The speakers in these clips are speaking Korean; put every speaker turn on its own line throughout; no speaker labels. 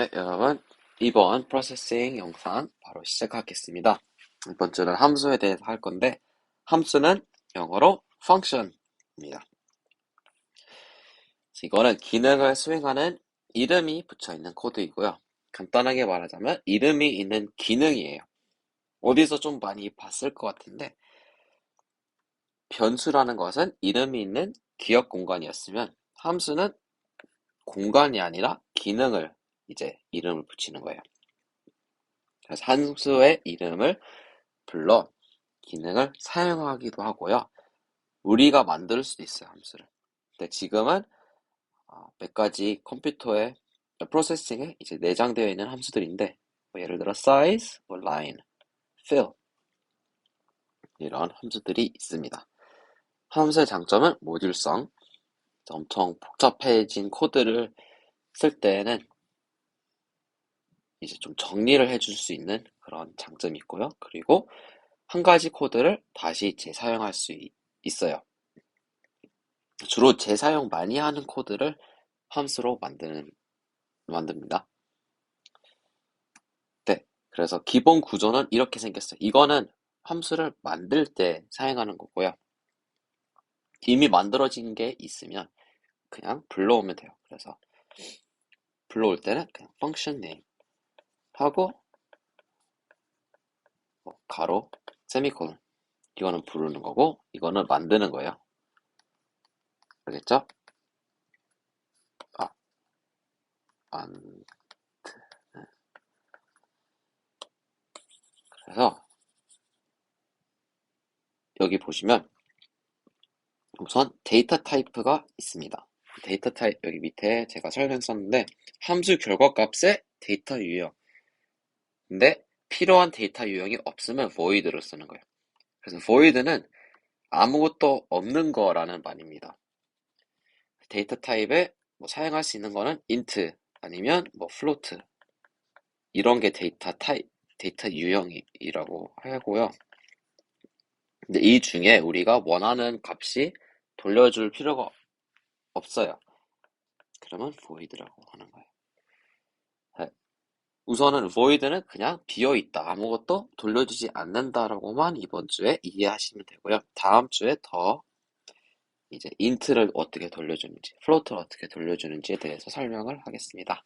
네, 여러분. 이번 프로세싱 영상 바로 시작하겠습니다. 이번 주는 함수에 대해서 할 건데, 함수는 영어로 function입니다. 이거는 기능을 수행하는 이름이 붙여 있는 코드이고요. 간단하게 말하자면 이름이 있는 기능이에요. 어디서 좀 많이 봤을 것 같은데, 변수라는 것은 이름이 있는 기억 공간이었으면 함수는 공간이 아니라 기능을 이제 이름을 붙이는 거예요. 그래서 함수의 이름을 불러 기능을 사용하기도 하고요. 우리가 만들 수도 있어요, 함수를. 근데 지금은 어, 몇 가지 컴퓨터의 프로세싱에 이제 내장되어 있는 함수들인데 뭐 예를 들어 size, 뭐 line, fill 이런 함수들이 있습니다. 함수의 장점은 모듈성, 엄청 복잡해진 코드를 쓸 때는 이제 좀 정리를 해줄 수 있는 그런 장점이 있고요. 그리고 한 가지 코드를 다시 재사용할 수 있어요. 주로 재사용 많이 하는 코드를 함수로 만드는, 만듭니다. 네. 그래서 기본 구조는 이렇게 생겼어요. 이거는 함수를 만들 때 사용하는 거고요. 이미 만들어진 게 있으면 그냥 불러오면 돼요. 그래서 불러올 때는 그냥 function name 하고 뭐 가로 세미콜론 이거는 부르는 거고 이거는 만드는 거예요. 알겠죠? 아, 안트. 네. 그래서 여기 보시면 우선 데이터 타입가 있습니다. 데이터 타입 여기 밑에 제가 설명 썼는데 함수 결과 값의 데이터 유형 근데 필요한 데이터 유형이 없으면 void를 쓰는 거예요. 그래서 void는 아무것도 없는 거라는 말입니다. 데이터 타입에 뭐 사용할 수 있는 거는 int 아니면 뭐 float 이런 게 데이터 타입, 데이터 유형이라고 하고요. 근데 이 중에 우리가 원하는 값이 돌려줄 필요가 없어요. 그러면 void라고 하는 거예요. 우선은 void는 그냥 비어있다. 아무것도 돌려주지 않는다라고만 이번 주에 이해하시면 되고요. 다음 주에 더 이제 int를 어떻게 돌려주는지, float를 어떻게 돌려주는지에 대해서 설명을 하겠습니다.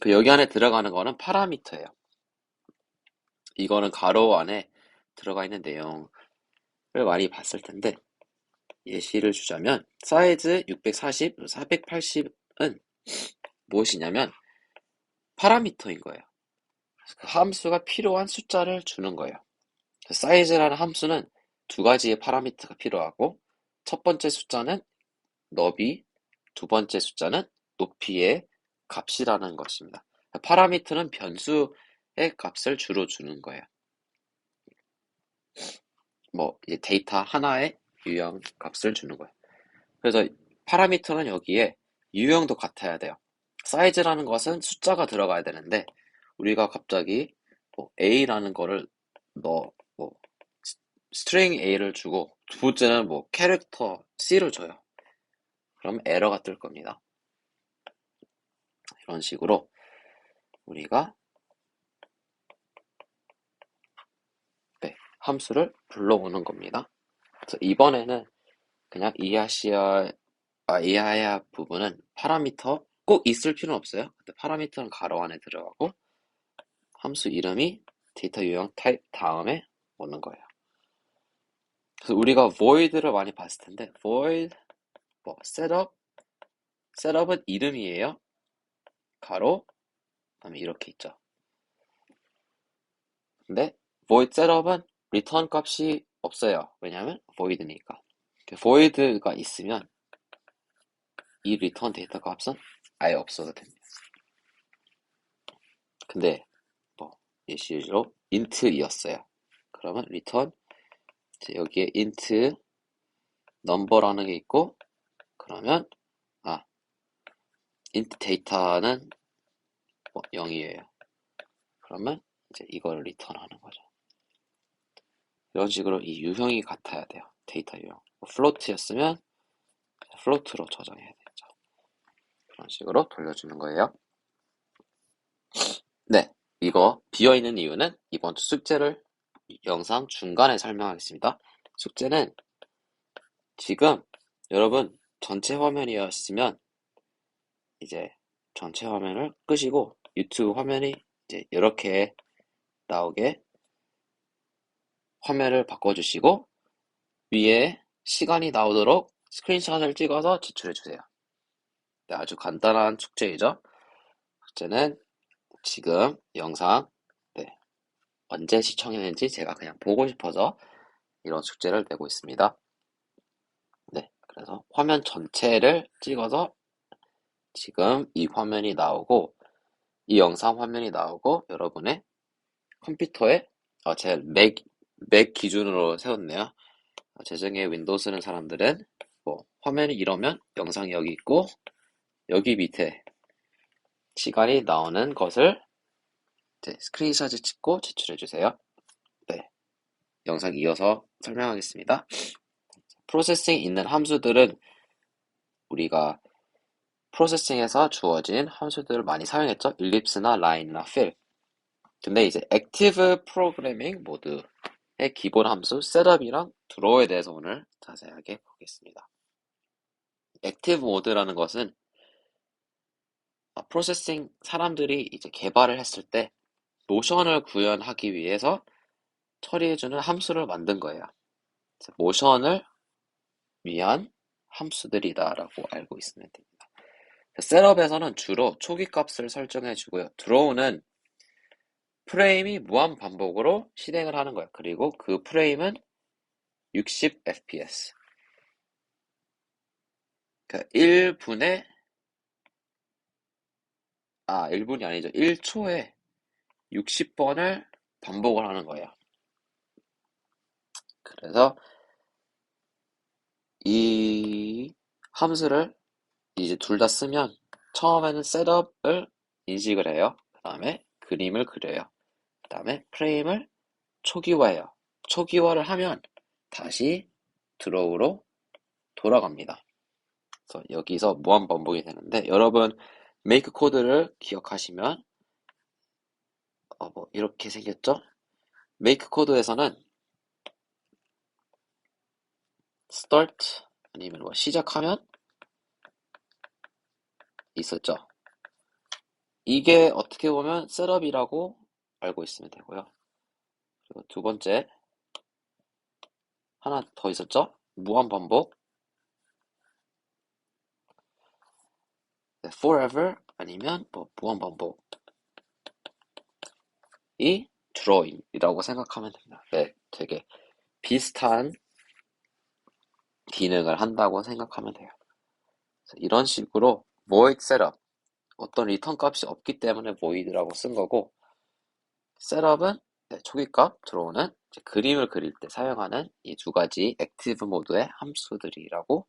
그 여기 안에 들어가는 거는 파라미터예요. 이거는 가로 안에 들어가 있는 내용을 많이 봤을 텐데 예시를 주자면 사이즈 640, 480은 무엇이냐면 파라미터인 거예요. 그 함수가 필요한 숫자를 주는 거예요. 그 사이즈라는 함수는 두 가지의 파라미터가 필요하고 첫 번째 숫자는 너비, 두 번째 숫자는 높이의 값이라는 것입니다. 파라미터는 변수의 값을 주로 주는 거예요. 뭐 데이터 하나의 유형 값을 주는 거예요. 그래서 파라미터는 여기에 유형도 같아야 돼요. 사이즈라는 것은 숫자가 들어가야 되는데 우리가 갑자기 뭐 A라는 거를 넣어 뭐 스트링 A를 주고 두 번째는 뭐 캐릭터 C를 줘요. 그럼 에러가 뜰 겁니다. 이런 식으로 우리가 네, 함수를 불러오는 겁니다. 그래서 이번에는 그냥 이해하셔야 아, 이해해야 부분은 파라미터 꼭 있을 필요는 없어요. 근데 파라미터는 가로 안에 들어가고 함수 이름이 데이터 유형 타입 다음에 오는 거예요. 그래서 우리가 void를 많이 봤을 텐데 void 뭐 setup setup은 이름이에요. 가로 그다음에 이렇게 있죠. 근데 void setup은 return 값이 없어요. 왜냐하면 void니까. void가 있으면 이 return 데이터 값은 아예 없어도 됩니다. 근데 뭐 예시로 int이었어요. 그러면 return 여기에 int number라는 게 있고 그러면 아 int 데이터는 뭐 0이에요. 그러면 이제 이걸 리턴하는 거죠. 이런 식으로 이 유형이 같아야 돼요. 데이터 유형. 플로트였으면 플로트로 저장해야 되죠. 그런 식으로 돌려주는 거예요. 네, 이거 비어있는 이유는 이번 주 숙제를 영상 중간에 설명하겠습니다. 숙제는 지금 여러분 전체 화면이었으면 이제 전체 화면을 끄시고 유튜브 화면이 이제 이렇게 나오게 화면을 바꿔주시고 위에 시간이 나오도록 스크린샷을 찍어서 제출해 주세요. 네, 아주 간단한 숙제이죠. 숙제는 지금 영상 네, 언제 시청했는지 제가 그냥 보고 싶어서 이런 숙제를 내고 있습니다. 네, 그래서 화면 전체를 찍어서 지금 이 화면이 나오고 이 영상 화면이 나오고 여러분의 컴퓨터에 어, 제 맥, 맥 기준으로 세웠네요. 어, 재정에 윈도우 쓰는 사람들은 뭐 화면이 이러면 영상이 여기 있고 여기 밑에 시간이 나오는 것을 스크린샷을 찍고 제출해 주세요. 네, 영상 이어서 설명하겠습니다. 프로세싱 있는 함수들은 우리가 프로세싱에서 주어진 함수들을 많이 사용했죠. 일립스나 라인이나 fill. 근데 이제 액티브 프로그래밍 모드의 기본 함수 셋업이랑 드로우에 대해서 오늘 자세하게 보겠습니다. 액티브 모드라는 것은 아, 프로세싱 사람들이 이제 개발을 했을 때 모션을 구현하기 위해서 처리해주는 함수를 만든 거예요. 모션을 위한 함수들이다라고 알고 있으면 됩니다. 셋업에서는 주로 초기 값을 설정해 주고요. 드로우는 프레임이 무한 반복으로 실행을 하는 거예요. 그리고 그 프레임은 60 fps. 그러니까 1분에 아, 1분이 아니죠. 1초에 60번을 반복을 하는 거예요. 그래서 이 함수를 이제 둘 다 쓰면 처음에는 셋업을 인식을 해요. 그 다음에 그림을 그려요. 그 다음에 프레임을 초기화해요. 초기화를 하면 다시 드로우로 돌아갑니다. 그래서 여기서 무한 반복이 되는데 여러분 메이크 코드를 기억하시면 어, 뭐 이렇게 생겼죠? 메이크 코드에서는 start 아니면 뭐 시작하면 있었죠. 이게 어떻게 보면 셋업이라고 알고 있으면 되고요. 그리고 두 번째 하나 더 있었죠? 무한 반복 forever 아니면 뭐 무한 반복 이 drawing이라고 생각하면 됩니다. 네, 되게 비슷한 기능을 한다고 생각하면 돼요. 이런 식으로 void setup 어떤 리턴 값이 없기 때문에 void라고 쓴 거고 셋업은 네, 초기값 들어오는 그림을 그릴 때 사용하는 이 두 가지 액티브 모드의 함수들이라고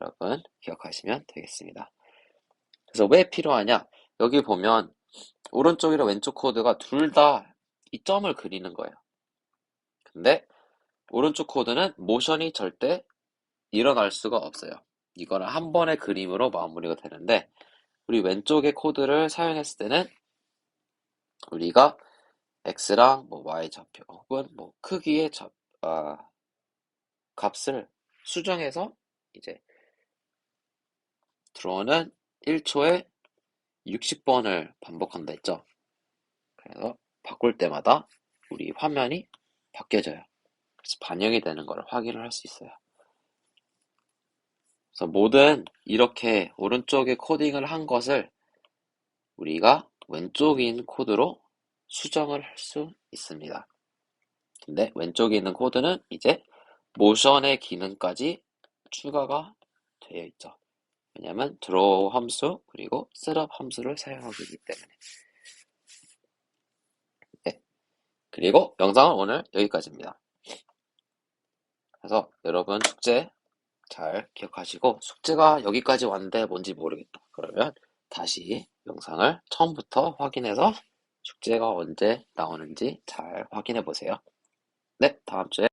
여러분 기억하시면 되겠습니다. 그래서 왜 필요하냐? 여기 보면 오른쪽이랑 왼쪽 코드가 둘 다 이 점을 그리는 거예요. 근데 오른쪽 코드는 모션이 절대 일어날 수가 없어요. 이거는 한 번의 그림으로 마무리가 되는데 우리 왼쪽의 코드를 사용했을 때는 우리가 x랑 뭐 y 좌표 혹은 뭐 크기의 좌, 아, 값을 수정해서 이제 들어오는 1초에 60번을 반복한다 했죠. 그래서 바꿀 때마다 우리 화면이 바뀌어져요. 그래서 반영이 되는 걸 확인을 할 수 있어요. 그래서 모든 이렇게 오른쪽에 코딩을 한 것을 우리가 있는 코드로 수정을 할 수 있습니다. 근데 왼쪽에 있는 코드는 이제 모션의 기능까지 추가가 되어 있죠. 왜냐면 draw 함수 그리고 setup 함수를 사용하기 때문에 네. 그리고 영상은 오늘 여기까지입니다. 그래서 여러분 숙제 잘 기억하시고 숙제가 여기까지 왔는데 뭔지 모르겠다. 그러면 다시 영상을 처음부터 확인해서 숙제가 언제 나오는지 잘 확인해 보세요. 네, 다음 주에